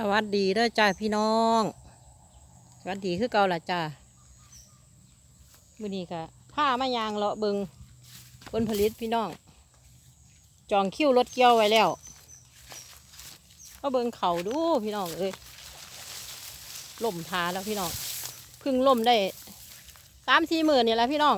สวัสดีเด้อจ้าพี่น้อง สวัสดีคือเก่าล่ะจ้ามื้อนี้ก็ผ้ามายางเลาะเบิงผลผลิตพี่น้อง จองคิวรถเกี่ยวไว้แล้วก็เบิงเขาดูพี่น้องเอ้ยล่มทาแล้วพี่น้องเพึ่งล่มได้สามสี่หมื่นนี่แหละพี่น้อง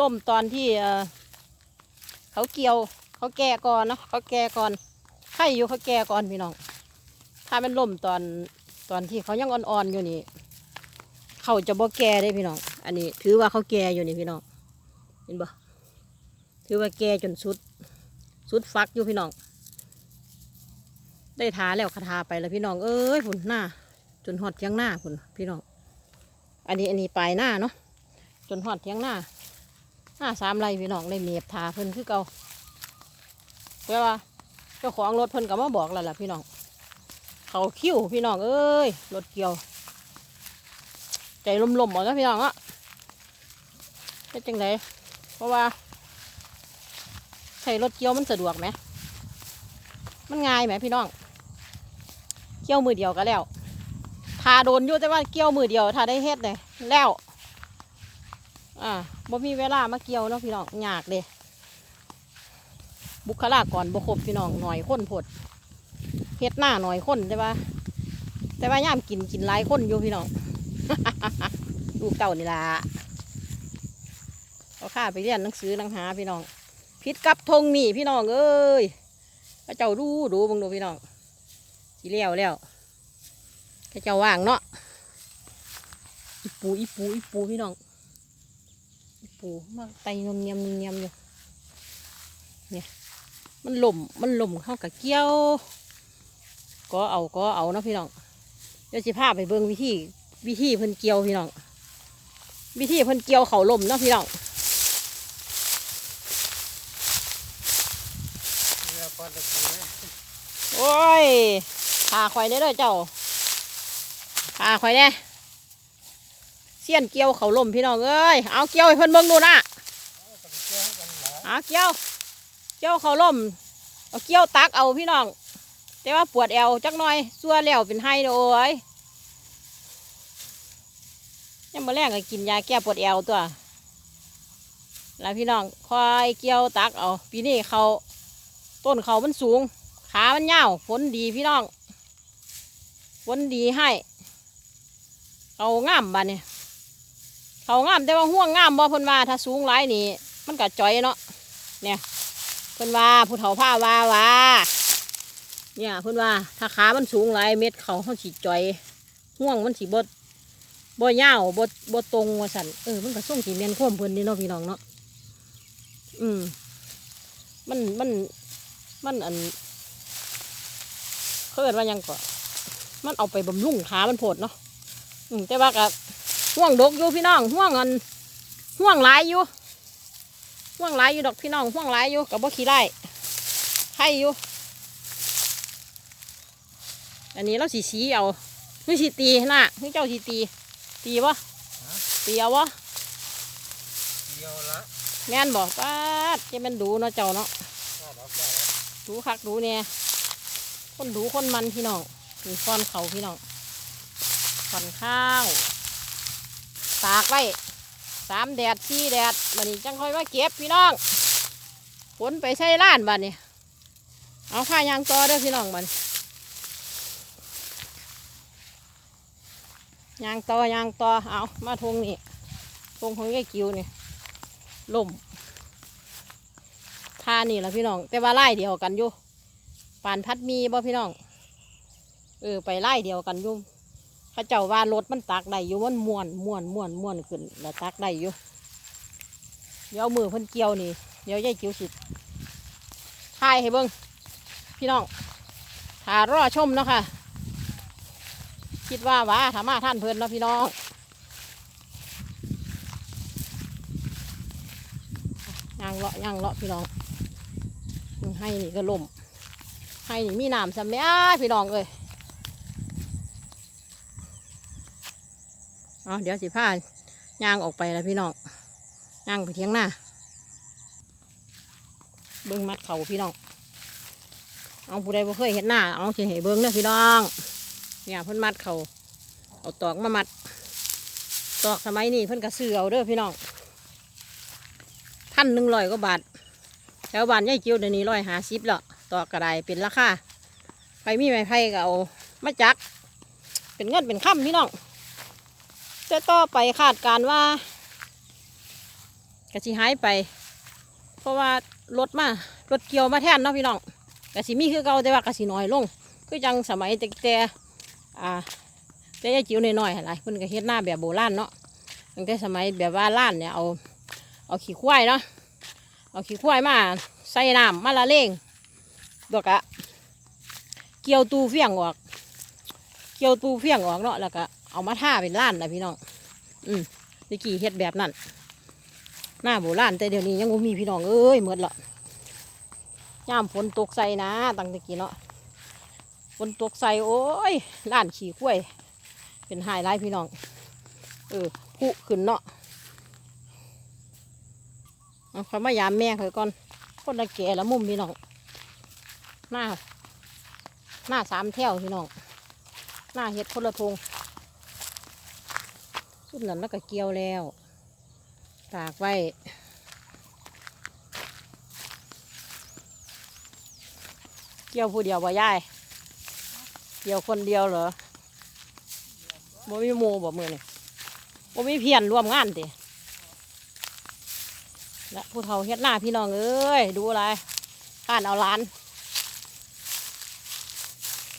ล่มตอนที่เอ่อเขาเกี่ยว เขาแก่ก่อนเนาะเขาแก่ก่อน ไข่อยู่เขาแก่ก่อนพี่น้อง ถ้ามันล่มตอนตอนที่เขายังอ่อนๆอยู่นี่ เขาจะบ่แก่ได้พี่น้อง อันนี้ ถือว่าเขาแก่อยู่นี่พี่น้อง เห็นบ่ ถือว่าแก่จนสุด สุดฟักอยู่พี่น้อง ได้ทาแล้วคาทาไปแล้วพี่น้อง เอ้ยผุนหน้า จนหอดเทียงหน้าผุนพี่น้อง อันนี้อันนี้ปลายหน้าเนาะ จนหอดเทียงหน้า หน้าสามไรพี่น้องได้เมียบทาเพิ่นคือเก่าเพื่อว่า เจ้าของรถเพิ่นก็มาบอกแล้วล่ะพี่น้อง เขาคิ้วพี่น้องเอ้ยรถเกี่ยว ใจลมๆหมดแล้วพี่น้องอะเป็นจังไดเพราะว่าใช้รถเกี่ยวมันสะดวกไหม มันง่ายไหมพี่น้อง เกี่ยวมือเดียวก็แล้วทาโดนอยู่แต่ว่าเกี่ยวมือเดียวทาได้เฮ็ดเลยแล้ว อ่าบ่มีเวลามาเกี่ยวเนาะพี่น้องยากเลย บุคลากรบ่ครบพี่น้องหน่อยคนผดเฮ็ดหน้าหน่อยคนใช่ปะแต่ว่าย่ามกินกินหลายคนอยู่พี่น้องลูกเต่านี่ล่ะเอาข้าไปเรียนหนังสือหนังหาพี่น้องพิษกับทงนี่พี่น้องเอ้ยพระเจ้าดูดูบังดูพี่น้องสีเลี้ยวแล้วพระเจ้าว่างเนาะอีปูอีปูอีปูพี่น้องอีปูมาไตนมเนียมนมเนียมอยู่เนี่ย มันหล่มมันหล่มเข้ากับเกี้ยว ก็เอาก็เอาเนาะพี่น้องเดี๋ยวสิพาไปเบิ่งวิธีวิธีเพิ่นเกี่ยวพี่น้องวิธีเพิ่นเกี่ยวเขาหล่มเนาะพี่น้องโอ้ยพาข่อยได้เด้อเจ้าพาข่อยเนี่ยเสี้ยนเกี่ยวเขาหล่มพี่น้องเอ้ยเอาเกี่ยวให้เพิ่นเบิ่งดูนะเอาเกี่ยว เอาเกี่ยวเขาล่มเอาเกี่ยวตักเอาพี่น้อง แต่ว่าปวดแอวจักหน่อยซัวแล้วเป็นไห้เด้อโอ้ยยังมาแรงก็กินยาแก้ปวดแอวตัว แล้วพี่น้องคอยเกี่ยวตักเอาปีนี้เขาต้นเขามันสูง ขามันยาวผลดีพี่น้องผลดีให้ เขางามบ้านเนี่ยเขางามแต่ว่าห่วงงามบ่พนว่าถ้าสูงหลายนี่ มันก็จ่อยเนาะเนี่ย เพิ่นว่าผู้เฒ่าผ้าว่าว่าเนี่ยเพิ่นว่าถ้าขามันสูงหลายเม็ดเขาเขาสิจ่อยห่วงมันสิบ่บ่ยาบ่บ่ตรงว่าสันเออมันก็ส่งสีเมียนควมเพิ่นนี่เนาะพี่น้องเนาะอืมมันมันมันอันเขาเอิ้นว่ายังก็มันเอาไปบำรุงขามันโพดเนาะอืมแต่ว่าก็ห่วงดกอยู่พี่น้องห่วงอันห่วงหลายอยู่ ห่วงหลายอยู่ดอกพี่น้องห่วงหลายอยู่กับบ่ขี้ได้ไข่อยู่ อันนี้เราสีสีเอาไม่สีตีน่ะให้เจ้าสีตี ตีวะตีเอาวะเกี่ยวละแม่นบอกป้าดจะเป็นดูเนาะเจ้าเนาะก็ดอกได้แล้วดูคักดูเนี่ยคนดูคนมันพี่น้องมีฟอนเขาพี่น้องฟอนข้าว ตากไว้ สามแดดสี่แดดมันนี้จังค่อยว่าเก็บพี่น้องผลไปใส่ล้านบ้านนี่เอาผ้ายางต่อเด้อพี่น้องบ้านยางต่อยางต่อเอามาทงนี่ทงของยายกิวนี่ล่มทานี่แหละพี่น้อง แต่ว่าไล่เดียวกันอยู่ปานพัดมีบ่พี่น้องเออไปไล่เดียวกันอยู่ เข้าเจ้าว่ารถมันตักได้อยู่มันม่วนม่วนม่วนม่วนขึ้นแล้วตักได้อยู่เดี๋ยวมือเพิ่นเกี่ยวนี่เดี๋ยวยายจิ๋วสิทายให้เบิ่งพี่น้องถารอชมเนาะค่ะ คิดว่าว่าถามาท่านเพิ่นเนาะพี่น้องย่างเลาะย่างเลาะพี่น้องให้นี่ก็ล่มให้นี่มีน้ำสำเนียพี่น้องเอ้ย เอาเดี๋ยวสิพาย่างออกไปแล้วพี่น้องย่างไปเที่ยงหน้าเบิ้งมัดเขาพี่น้องเอาผู้ใดบ่เคยเห็นหน้าเอาสิให้เบิ่งเด้อพี่น้องเนี่ยเพิ่นมัดเขาเอาตอกมามัด ตอกสมัยนี้เพิ่นก็ซื้อเอาเด้อพี่น้องพันหนึ่งร้อยกว่าบาทแถวบ้านยายจิ๋วเดี๋ยวนี้ร้อยหาสิบล้วตอกกระไดเป็นราคาใครมีไม้ไผ่ก็เอามาจัก เป็นเงินเป็นค่ำพี่น้อง จะต่อไปคาดการว่ากระสิหายไป เพราะว่ารถมารถเกี่ยวมาแทนเนาะพี่น้องกระสิมีคือเก่าแต่ว่ากระสิน้อยลง คือจังสมัยแต่แต่อ่าแต่ยายจิ๋วน้อยๆอะไรเพิ่นก็เฮ็ดหน้าแบบโบราณเนาะตั้งแต่สมัยแบบว่าล้านเนี่ยเอาเอาขี้ควายเนาะเอาขี้ควายมาใส่น้ำมาละเลงแล้วก็เกี่ยวตูเฟียงออก เกี่ยวตูเฟียงออกเนาะแล้วก็ เอามาท่าเป็นล้านนะพี่น้อง อืมตะกี้เฮ็ดแบบนั้น หน้าโบราณแต่เดี๋ยวนี้ยังมีพี่น้องเอ้ยหมดละย่ามฝนตกใส่นะตั้งแตะกี้เนาะฝนตกใส่โอ้ยล้านขีดกล้วย เป็นไฮไลท์พี่น้อง เออผู้ขึ้นเนาะเอาเขามายามแม่เขาก่อนคนละแก่ละมุมพี่น้อง หน้า หน้าสามแถวพี่น้อง หน้าเห็ดคนละทง สุดนั้นแล้วก็เกี่ยวแล้ว ตากไว้เกี่ยวผู้เดียวบ่ยายเกี่ยวคนเดียวเหรอบ่มีหมูบ่มือนี่บ่มีเพียนร่วมงานติและผู้เฒ่าเฮ็ดหน้าพี่น้องเอ้ยดูอะไรข้านเอาล้าน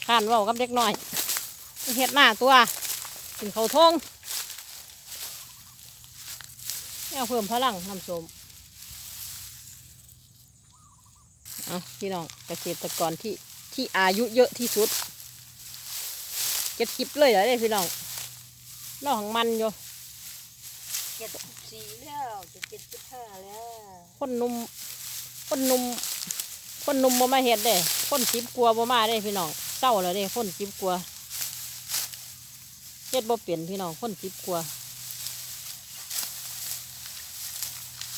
ข้านเว้ากับเด็กน้อยเฮ็ดหน้าตัวกินเขาทง เอาเพิ่มพลังน้ำส้มเอาพี่น้องเกษตรกรที่ที่อายุเยอะที่สุดเจ็ดสิบเลยเหรอเนี่ยพี่น้องน้องของมันอยู่เจ็ดสิบสี่แล้วจะเจ็ดสิบห้าแล้วคนหนุ่มคนหนุ่มคนหนุ่มบ่มาเฮ็ดเด้คนสิบกลัวาบ่มาเด้พี่น้องเศร้าแล้วเด้คนสิบกลัวาเฮ็ดบ่เปลี่ยนพี่น้องคนสิบกลัวา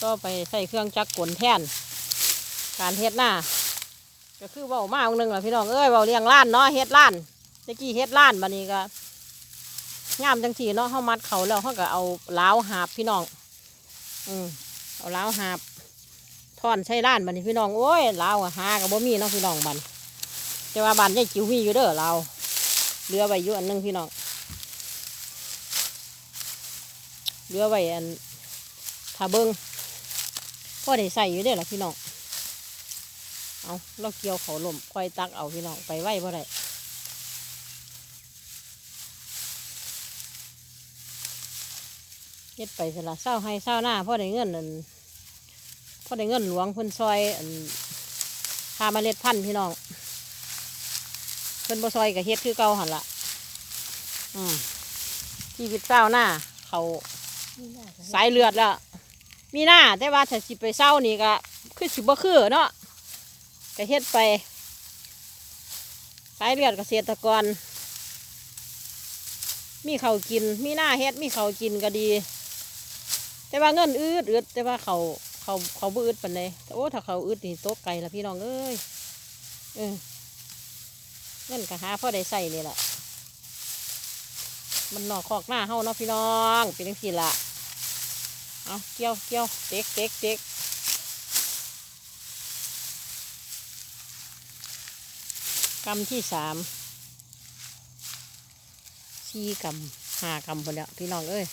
ก็ไปใส่เครื่องจักรกลแทน การเฮ็ดหน้าก็คือเว้ามาองนึงล่ะพี่น้องเอ้ยเว้าเลี้ยงล้านเนาะเฮ็ดล้านตะกี้เฮ็ดล้านบัดนี้ก็งามจังสีเนาะเขามัดเขาแล้วเขาก็เอาล้าวหาบพี่น้อง อืมเอาล้าวหาบทอนใช้ล้านบัดนี้พี่น้องโอ้ยล้าวหากับบ่มีเนาะพี่น้องบันแต่ว่าบันยายจิ๋วมีอยู่เด้อเราเรือไว้อยู่อันหนึงพี่น้องเรือไว้อันถ้าเบิ้ง ก็ได้ใส่อยู่เด้อล่ะพี่น้อง เอาเราเกี่ยวเขาลมคอยตักเอาพี่น้องไปไว้บ่ได้เฮ็ดไปสละเศร้าให้เศร้าหน้าพ่อได้เงินอันพ่อได้เงินหลวงเพิ่นซอยอันพาเมาเล็ดพันธุ์พี่น้องเพิ่นบ่ซอยกับเฮ็ดคือเก่าหันละอืมชีวิตเศร้าหน้าเขาสายเลือดแล้ว มีหน้าแต่ว่าถ้าสิไปเศร้านี่ก็คือสิบ่คือเนาะก็เฮ็ดไปสายเลือดเกษตรกร มีเขากิน มีหน้าเฮ็ด มีเขากินก็ดี แต่ว่าเงินอืดอืดแต่ว่าเขาเขาเขาบ่อืดปานใดโอ้ถ้าเขาอืดนี่โต๊ะไก่ละพี่น้องเอ้ยเออเงินก็หาพ่อได้ใส่นี่แหละมันนอกคอกหน้าเฮาเนาะพี่น้องเป็นจังซี่ล่ะ เอาเกี่ยวเกี่ยวเด็กเด็กเด็กกำที่สามสี่กำห้ากำหมดแล้วพี่น้องเอ้ย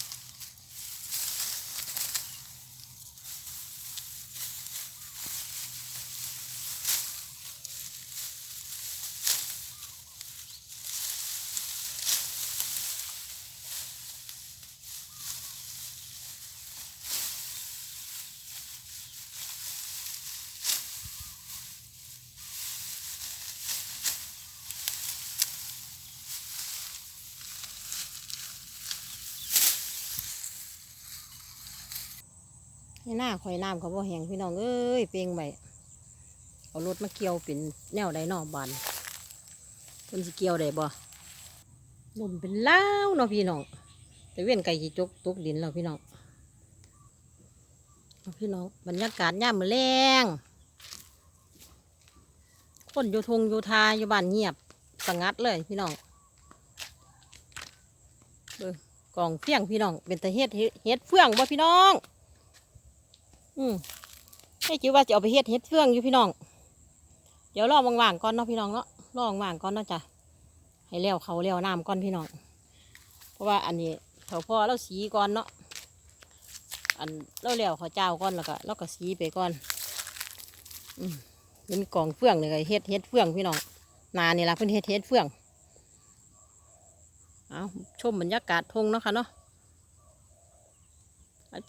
ให้หน้าคอยน้ำเขาบ่แห้งพี่น้องเอ้ยเปลียงไปเอารถมาเกี่ยวเป็นแนวใดนอบานเพิ่นสิเกี่ยวได้บ่ลมเป็นล้าวเนาะพี่น้องแต่เวียนไก่จีจกตกดินแล้วพี่น้องพี่น้องบรรยากาศย่ามมือแรงคนอยู่ทงอยู่ทาอยู่บ้านเงียบสงัดเลยพี่น้องเบิ่งกองเฟี้ยงพี่น้องเป็นตะเฮ็ดเฮ็ดเฮ็ดเฟื่องบ่พี่น้อง อืมให้คิดว่าจะเอาไปเฮ็ดเฮ็ดเฟื่องอยู่พี่น้อง เดี๋ยวรอว่างๆก่อนเนาะพี่น้องเนาะรอว่างๆก่อนเนาะจ้ะให้แล้วเขาแล้วน้ำก่อนพี่น้อง เพราะว่าอันนี้เขาพ่อเราสีก่อนเนาะ อันเราแล้วเขาเจ้าก่อนแล้วก็เราก็สีไปก่อน อืมเป็นกองเฟื่องเลยเฮ็ดเฮ็ดเฟื่องพี่น้องนานี่ละเพิ่นเฮ็ดเฮ็ดเฟื่อง เอาชมบรรยากาศทงเนาะค่ะเนาะ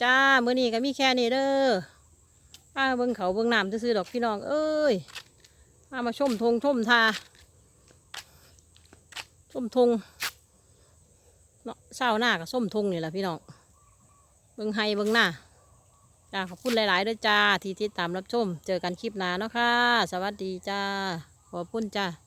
จ้ามื้อนี้ก็มีแค่นี้เด้อป้าเบิ่งเขาเบิ่งน้ำซื่อดอกพี่น้อง เอ้ยมามาชมทงชมทาชมทงเนาะเช้าหน้ากับส้มทงนี่แหละพี่น้องเบิ่งไฮเบิ่งหน้าจ้าขอบคุณหลาย ๆ ด้วยจ้า ที่ติดตามรับชม เจอกันคลิปหน้าเนาะค่ะ สวัสดีจ้า ขอบคุณจ้า